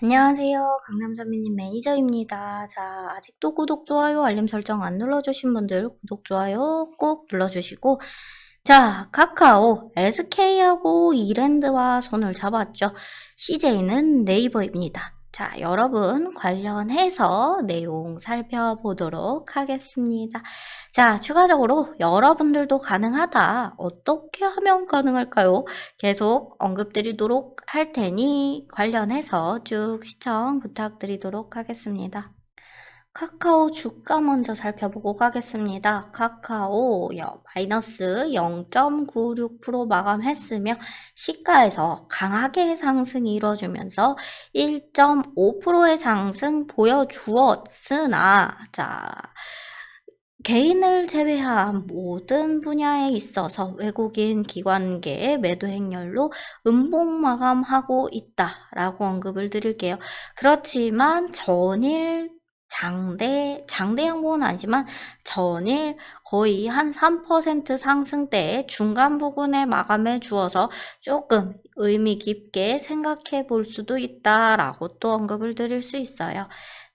안녕하세요. 강남선미님 매니저입니다. 자, 아직도 구독, 좋아요, 알림 설정 안 눌러주신 분들 구독, 좋아요 꼭 눌러주시고 자, 카카오, SK하고 이랜드와 손을 잡았죠. CJ는 네이버입니다. 자, 여러분 관련해서 내용 살펴보도록 하겠습니다. 자, 추가적으로 여러분들도 가능하다. 어떻게 하면 가능할까요? 계속 언급드리도록 할 테니 관련해서 쭉 시청 부탁드리도록 하겠습니다. 카카오 주가 먼저 살펴보고 가겠습니다. 카카오 여- 마이너스 0.96% 마감했으며 시가에서 강하게 상승이 이루어지면서 1.5%의 상승 보여주었으나 자 개인을 제외한 모든 분야에 있어서 외국인 기관계의 매도 행렬로 음봉 마감하고 있다라고 언급을 드릴게요. 그렇지만 전일 장대, 장대 양봉은 아니지만 전일 거의 한 3% 상승대의 중간 부근에 마감해 주어서 조금 의미 깊게 생각해 볼 수도 있다라고 또 언급을 드릴 수 있어요.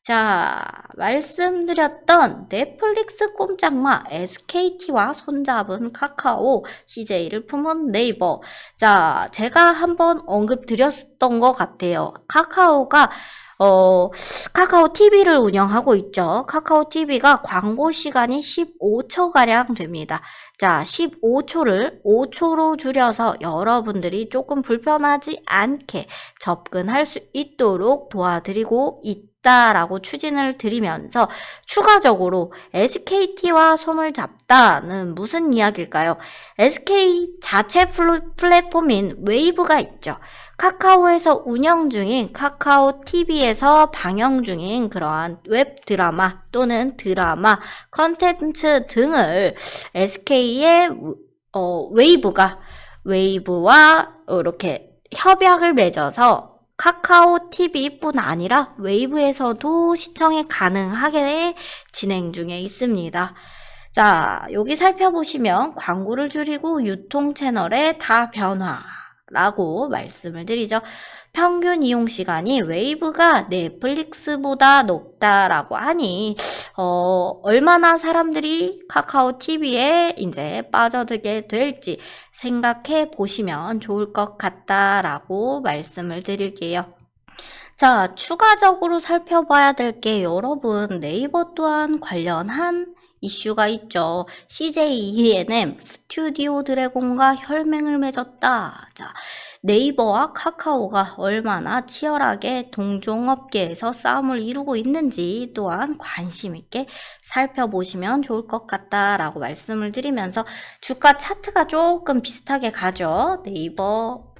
자, 말씀드렸던 넷플릭스 꼼짝마 SKT와 손잡은 카카오, CJ를 품은 네이버. 자, 제가 한번 언급드렸던 것 같아요. 카카오가 어, 카카오 TV를 운영하고 있죠. 카카오 TV가 광고 시간이 15초가량 됩니다. 자, 15초를 5초로 줄여서 여러분들이 조금 불편하지 않게 접근할 수 있도록 도와드리고 있 다라고 추진을 드리면서 추가적으로 SKT와 손을 잡다는 무슨 이야기일까요? SK 자체 플랫폼인 웨이브가 있죠. 카카오에서 운영 중인 카카오 TV에서 방영 중인 그러한 웹 드라마 또는 드라마 컨텐츠 등을 SK의 어, 웨이브가 웨이브와 이렇게 협약을 맺어서 카카오 TV뿐 아니라 웨이브에서도 시청이 가능하게 진행 중에 있습니다. 자, 여기 살펴보시면 광고를 줄이고 유통 채널의 다변화라고 말씀을 드리죠. 평균 이용 시간이 웨이브가 넷플릭스보다 높다라고 하니 어, 얼마나 사람들이 카카오 TV에 이제 빠져들게 될지 생각해 보시면 좋을 것 같다라고 말씀을 드릴게요. 자, 추가적으로 살펴봐야 될 게 여러분 네이버 또한 관련한 이슈가 있죠. CJ ENM 스튜디오 드래곤과 혈맹을 맺었다. 자, 네이버와 카카오가 얼마나 치열하게 동종업계에서 싸움을 이루고 있는지 또한 관심 있게 살펴보시면 좋을 것 같다라고 말씀을 드리면서 주가 차트가 조금 비슷하게 가죠. 네이버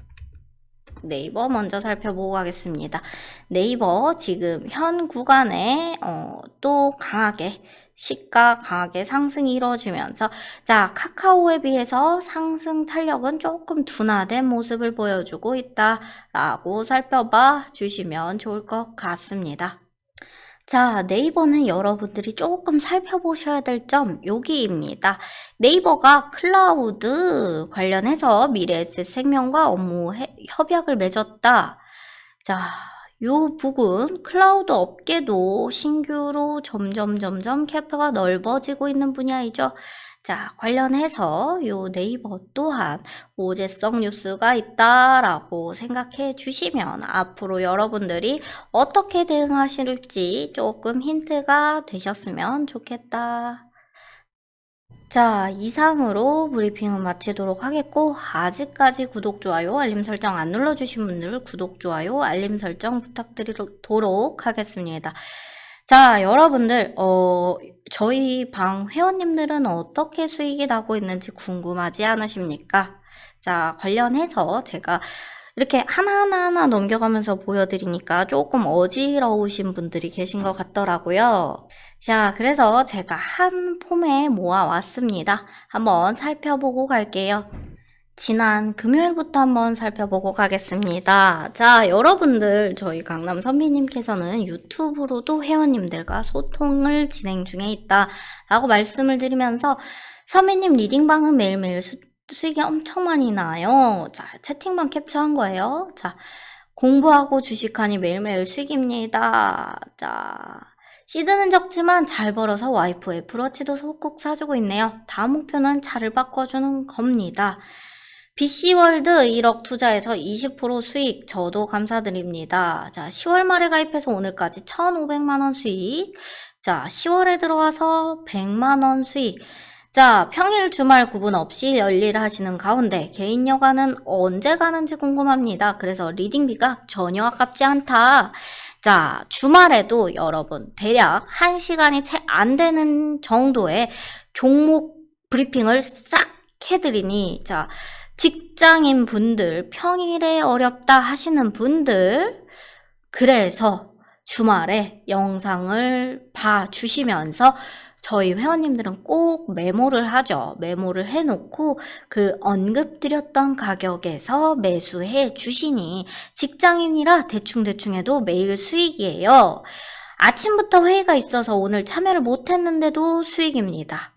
네이버 먼저 살펴보고 가겠습니다. 네이버 지금 현 구간에 어, 또 강하게 시가 강하게 상승이 이루어지면서 자 카카오에 비해서 상승 탄력은 조금 둔화된 모습을 보여주고 있다라고 살펴봐 주시면 좋을 것 같습니다. 자, 네이버는 여러분들이 조금 살펴보셔야 될 점 여기입니다. 네이버가 클라우드 관련해서 미래에셋 생명과 업무 해- 협약을 맺었다. 자, 요 부분 클라우드 업계도 신규로 점점 점점 캐파가 넓어지고 있는 분야이죠. 자, 관련해서 요 네이버 또한 오제성 뉴스가 있다라고 생각해 주시면 앞으로 여러분들이 어떻게 대응하실지 조금 힌트가 되셨으면 좋겠다. 자, 이상으로 브리핑은 마치도록 하겠고, 아직까지 구독, 좋아요, 알림 설정 안 눌러주신 분들 구독, 좋아요, 알림 설정 부탁드리도록 하겠습니다. 자, 여러분들, 어, 저희 방 회원님들은 어떻게 수익이 나고 있는지 궁금하지 않으십니까? 자, 관련해서 제가 이렇게 하나하나 넘겨가면서 보여드리니까 조금 어지러우신 분들이 계신 것 같더라고요. 자, 그래서 제가 한 폼에 모아왔습니다. 한번 살펴보고 갈게요. 지난 금요일부터 한번 살펴보고 가겠습니다. 자, 여러분들, 저희 강남 선비님께서는 유튜브로도 회원님들과 소통을 진행 중에 있다. 라고 말씀을 드리면서 선비님 리딩방은 매일매일 수, 수익이 엄청 많이 나요. 자, 채팅방 캡처한 거예요. 자, 공부하고 주식하니 매일매일 수익입니다. 자, 시드는 적지만 잘 벌어서 와이프 애플워치도 소꼭 사주고 있네요. 다음 목표는 차를 바꿔주는 겁니다. BC월드 1억 투자해서 20% 수익 저도 감사드립니다. 자, 10월 말에 가입해서 오늘까지 1,500만 원 수익. 자, 10월에 들어와서 100만 원 수익. 자, 평일 주말 구분 없이 열일하시는 가운데 개인 여가는 언제 가는지 궁금합니다. 그래서 리딩비가 전혀 아깝지 않다. 자, 주말에도 여러분 대략 1시간이 채 안 되는 정도의 종목 브리핑을 싹 해드리니 자, 직장인 분들, 평일에 어렵다 하시는 분들, 그래서 주말에 영상을 봐 주시면서 저희 회원님들은 꼭 메모를 하죠. 메모를 해놓고 그 언급드렸던 가격에서 매수해 주시니 직장인이라 대충대충 해도 매일 수익이에요. 아침부터 회의가 있어서 오늘 참여를 못했는데도 수익입니다.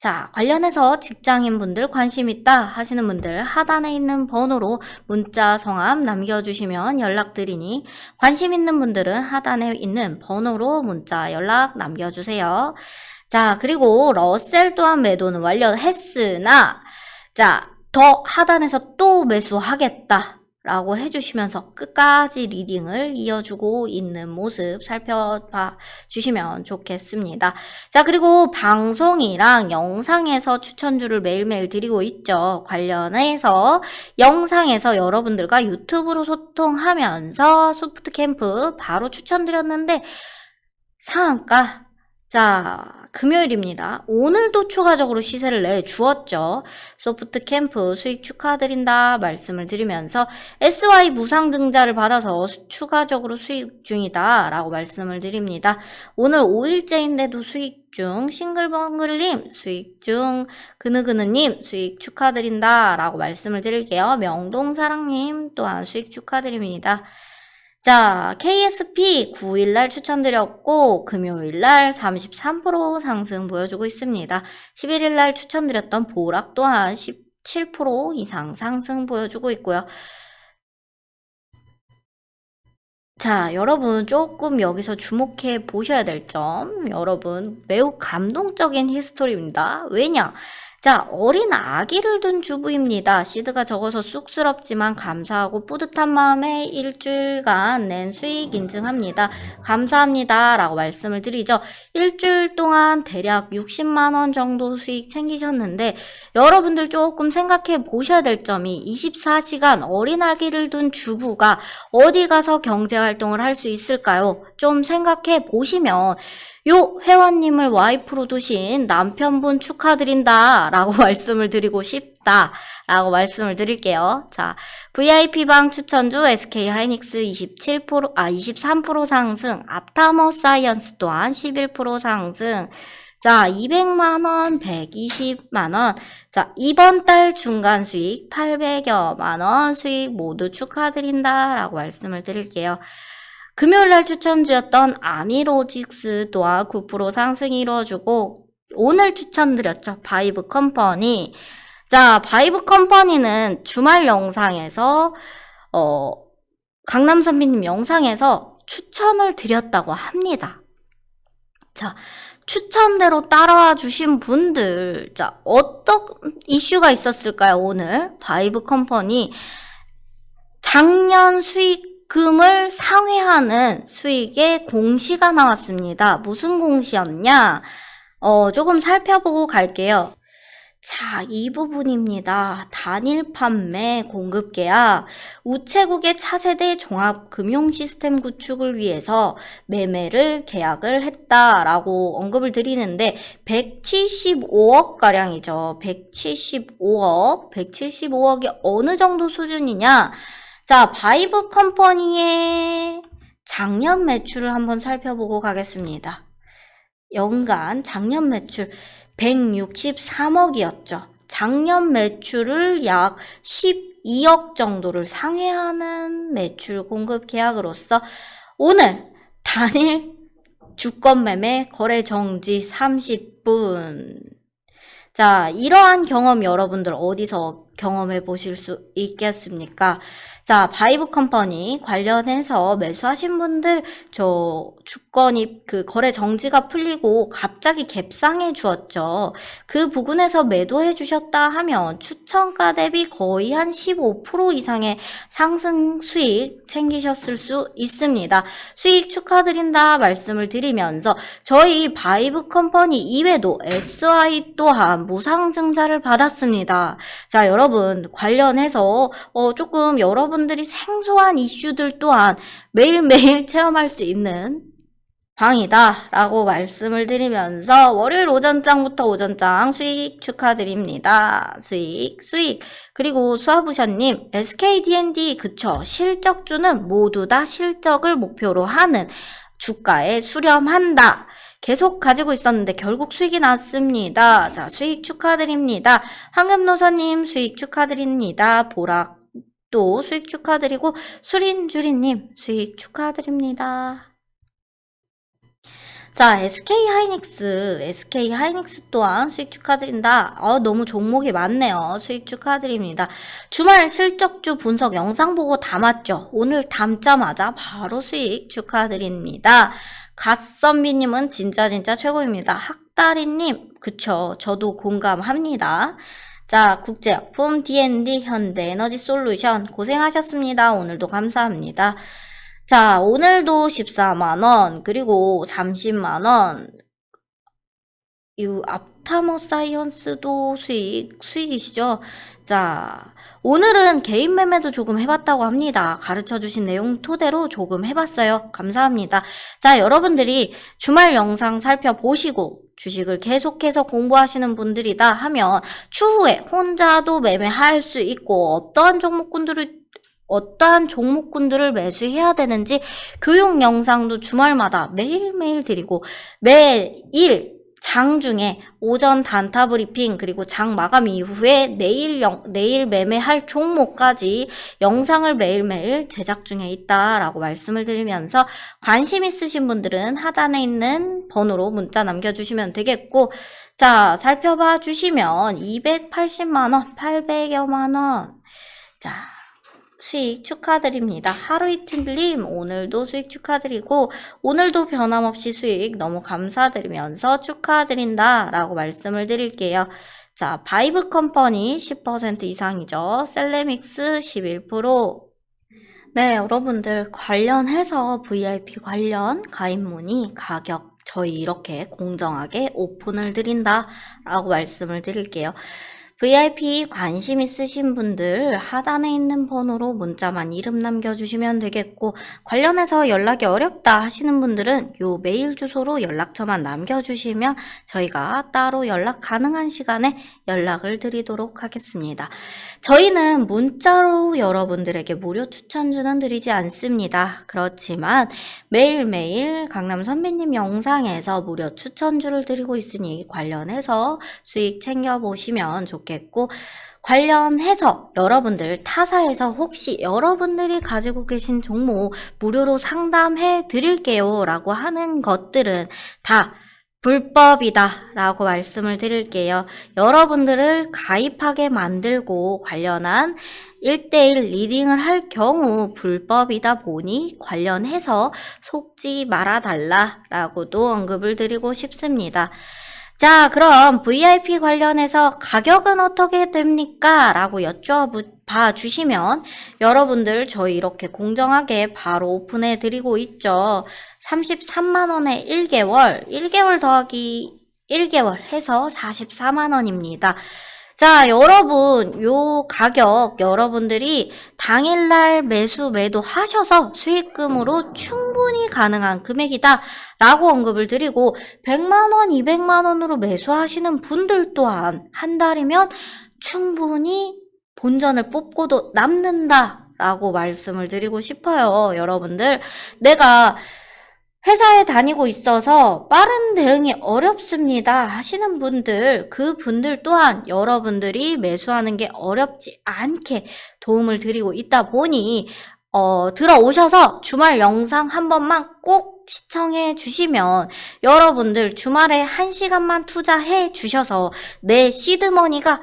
자, 관련해서 직장인분들 관심 있다 하시는 분들 하단에 있는 번호로 문자 성함 남겨주시면 연락드리니 관심 있는 분들은 하단에 있는 번호로 문자 연락 남겨주세요. 자, 그리고 러셀 또한 매도는 완료했으나 자, 더 하단에서 또 매수하겠다. 라고 해주시면서 끝까지 리딩을 이어주고 있는 모습 살펴봐 주시면 좋겠습니다. 자, 그리고 방송이랑 영상에서 추천주를 매일매일 드리고 있죠. 관련해서 영상에서 여러분들과 유튜브로 소통하면서 소프트 캠프 바로 추천드렸는데 상한가 자, 금요일입니다. 오늘도 추가적으로 시세를 내 주었죠. 소프트 캠프 수익 축하드린다 말씀을 드리면서 SY 무상 증자를 받아서 수- 추가적으로 수익 중이다 라고 말씀을 드립니다. 오늘 5일째인데도 수익 중, 싱글벙글님 수익 중, 그느그느님 수익 축하드린다 라고 말씀을 드릴게요. 명동사랑님 또한 수익 축하드립니다. 자, KSP 9일날 추천드렸고, 금요일날 33% 상승 보여주고 있습니다. 11일날 추천드렸던 보락 또한 17% 이상 상승 보여주고 있고요. 자, 여러분 조금 여기서 주목해 보셔야 될 점, 여러분 매우 감동적인 히스토리입니다. 왜냐? 자, 어린 아기를 둔 주부입니다. 시드가 적어서 쑥스럽지만 감사하고 뿌듯한 마음에 일주일간 낸 수익 인증합니다. 감사합니다. 라고 말씀을 드리죠. 일주일 동안 대략 60만원 정도 수익 챙기셨는데, 여러분들 조금 생각해 보셔야 될 점이 24시간 어린 아기를 둔 주부가 어디 가서 경제활동을 할 수 있을까요? 좀 생각해 보시면, 요 회원님을 와이프로 두신 남편분 축하드린다 라고 말씀을 드리고 싶다 라고 말씀을 드릴게요. 자, VIP방 추천주 SK 하이닉스 27%, 아, 23% 상승, 앞타머 사이언스 또한 11% 상승, 자, 200만원, 120만원, 자, 이번 달 중간 수익 800여만원 수익 모두 축하드린다 라고 말씀을 드릴게요. 금요일날 추천주였던 아미로직스 또한 9% 상승이 이루어지고 오늘 추천드렸죠. 바이브 컴퍼니. 자, 바이브 컴퍼니는 주말 영상에서 어, 강남 선비님 영상에서 추천을 드렸다고 합니다. 자, 추천대로 따라와 주신 분들, 자, 어떤 이슈가 있었을까요, 오늘? 바이브 컴퍼니. 작년 수익 금을 상회하는 수익의 공시가 나왔습니다. 무슨 공시였냐? 어, 조금 살펴보고 갈게요. 자, 이 부분입니다. 단일 판매 공급 계약, 우체국의 차세대 종합 금융 시스템 구축을 위해서 매매를 계약을 했다라고 언급을 드리는데 175억 가량이죠. 175억, 175억이 어느 정도 수준이냐? 자, 바이브 컴퍼니의 작년 매출을 한번 살펴보고 가겠습니다. 연간 작년 매출 163억이었죠. 작년 매출을 약 12억 정도를 상회하는 매출 공급 계약으로서 오늘 단일 주권 매매 거래 정지 30분. 자, 이러한 경험 여러분들 어디서 경험해 보실 수 있겠습니까? 자, 바이브 컴퍼니 관련해서 매수하신 분들 저 주권이 그 거래 정지가 풀리고 갑자기 갭상해 주었죠. 그 부분에서 매도해 주셨다 하면 추천가 대비 거의 한 15% 이상의 상승 수익 챙기셨을 수 있습니다. 수익 축하드린다 말씀을 드리면서 저희 바이브 컴퍼니 이외에도 SI 또한 무상 증자를 받았습니다. 자, 여러분 관련해서 어, 조금 여러분 들이 생소한 이슈들 또한 매일매일 체험할 수 있는 방이다 라고 말씀을 드리면서 월요일 오전장부터 오전장 수익 축하드립니다. 수익, 수익. 그리고 수아부셔님, SKDND, 그쵸. 실적주는 모두 다 실적을 목표로 하는 주가에 수렴한다. 계속 가지고 있었는데 결국 수익이 났습니다. 자, 수익 축하드립니다. 황금노선님 수익 축하드립니다. 보락 도 수익 축하드리고 수린주리님 수익 축하드립니다. 자, SK 하이닉스, SK 하이닉스 또한 수익 축하드린다. 어, 너무 종목이 많네요. 수익 축하드립니다. 주말 실적주 분석 영상 보고 담았죠. 오늘 담자마자 바로 수익 축하드립니다. 갓선비님은 진짜 진짜 최고입니다. 학다리님, 그쵸. 저도 공감합니다. 자, 국제약품 D&D 현대 에너지 솔루션 고생하셨습니다. 오늘도 감사합니다. 자, 오늘도 14만원, 그리고 30만원, 이 앞타머 사이언스도 수익, 수익이시죠? 자, 오늘은 개인 매매도 조금 해봤다고 합니다. 가르쳐 주신 내용 토대로 조금 해봤어요. 감사합니다. 자, 여러분들이 주말 영상 살펴보시고 주식을 계속해서 공부하시는 분들이다 하면 추후에 혼자도 매매할 수 있고 어떠한 종목군들을 어떠한 종목군들을 매수해야 되는지 교육 영상도 주말마다 매일매일 드리고 매일 장 중에 오전 단타 브리핑 그리고 장 마감 이후에 내일 영, 내일 매매할 종목까지 영상을 매일매일 제작 중에 있다라고 말씀을 드리면서 관심 있으신 분들은 하단에 있는 번호로 문자 남겨 주시면 되겠고 자 살펴봐 주시면 280만 원 800여만 원. 자 수익 축하드립니다. 하루 이틀님 오늘도 수익 축하드리고 오늘도 변함없이 수익 너무 감사드리면서 축하드린다 라고 말씀을 드릴게요. 자, 바이브 컴퍼니 10% 이상이죠. 셀레믹스 11%. 네, 여러분들 관련해서 VIP 관련 가입 문의 가격 저희 이렇게 공정하게 오픈을 드린다 라고 말씀을 드릴게요. VIP 관심 있으신 분들 하단에 있는 번호로 문자만 이름 남겨주시면 되겠고 관련해서 연락이 어렵다 하시는 분들은 요 메일 주소로 연락처만 남겨주시면 저희가 따로 연락 가능한 시간에 연락을 드리도록 하겠습니다. 저희는 문자로 여러분들에게 무료 추천주는 드리지 않습니다. 그렇지만 매일매일 강남 선배님 영상에서 무료 추천주를 드리고 있으니 관련해서 수익 챙겨보시면 좋겠 고 관련해서 여러분들 타사에서 혹시 여러분들이 가지고 계신 종목 무료로 상담해 드릴게요 라고 하는 것들은 다 불법이다 라고 말씀을 드릴게요. 여러분들을 가입하게 만들고 관련한 1대1 리딩을 할 경우 불법이다 보니 관련해서 속지 말아달라 라고도 언급을 드리고 싶습니다. 자, 그럼 VIP 관련해서 가격은 어떻게 됩니까? 라고 여쭤봐 주시면 여러분들 저희 이렇게 공정하게 바로 오픈해 드리고 있죠. 33만원에 1개월, 1개월 더하기 1개월 해서 44만원입니다. 자, 여러분, 요 가격 여러분들이 당일날 매수 매도 하셔서 수익금으로 충분히 가능한 금액이다 라고 언급을 드리고 100만원, 200만원으로 매수하시는 분들 또한 한 달이면 충분히 본전을 뽑고도 남는다 라고 말씀을 드리고 싶어요. 여러분들, 내가 회사에 다니고 있어서 빠른 대응이 어렵습니다 하시는 분들, 그 분들 또한 여러분들이 매수하는 게 어렵지 않게 도움을 드리고 있다 보니, 어, 들어오셔서 주말 영상 한 번만 꼭 시청해 주시면 여러분들 주말에 한 시간만 투자해 주셔서 내 시드머니가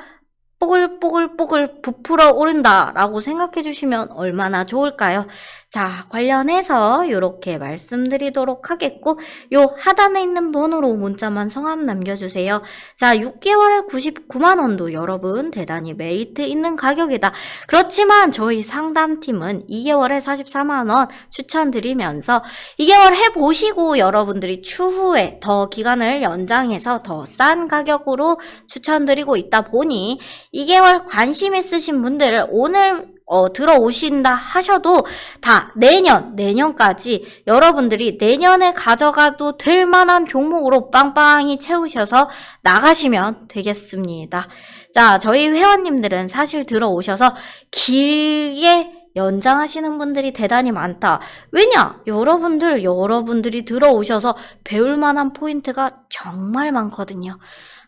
뽀글뽀글뽀글 부풀어 오른다 라고 생각해 주시면 얼마나 좋을까요? 자, 관련해서 이렇게 말씀드리도록 하겠고, 요 하단에 있는 번호로 문자만 성함 남겨주세요. 자, 6개월에 99만 원도 여러분 대단히 메리트 있는 가격이다. 그렇지만 저희 상담팀은 2개월에 44만 원 추천드리면서 2개월 해보시고 여러분들이 추후에 더 기간을 연장해서 더 싼 가격으로 추천드리고 있다 보니 2개월 관심 있으신 분들 오늘 어, 들어오신다 하셔도 다 내년, 내년까지 여러분들이 내년에 가져가도 될 만한 종목으로 빵빵히 채우셔서 나가시면 되겠습니다. 자, 저희 회원님들은 사실 들어오셔서 길게 연장하시는 분들이 대단히 많다. 왜냐? 여러분들, 여러분들이 들어오셔서 배울 만한 포인트가 정말 많거든요.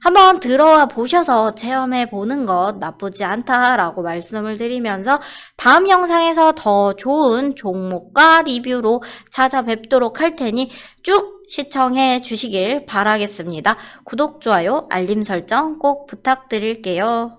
한번 들어와 보셔서 체험해 보는 것 나쁘지 않다라고 말씀을 드리면서 다음 영상에서 더 좋은 종목과 리뷰로 찾아뵙도록 할 테니 쭉 시청해 주시길 바라겠습니다. 구독, 좋아요, 알림 설정 꼭 부탁드릴게요.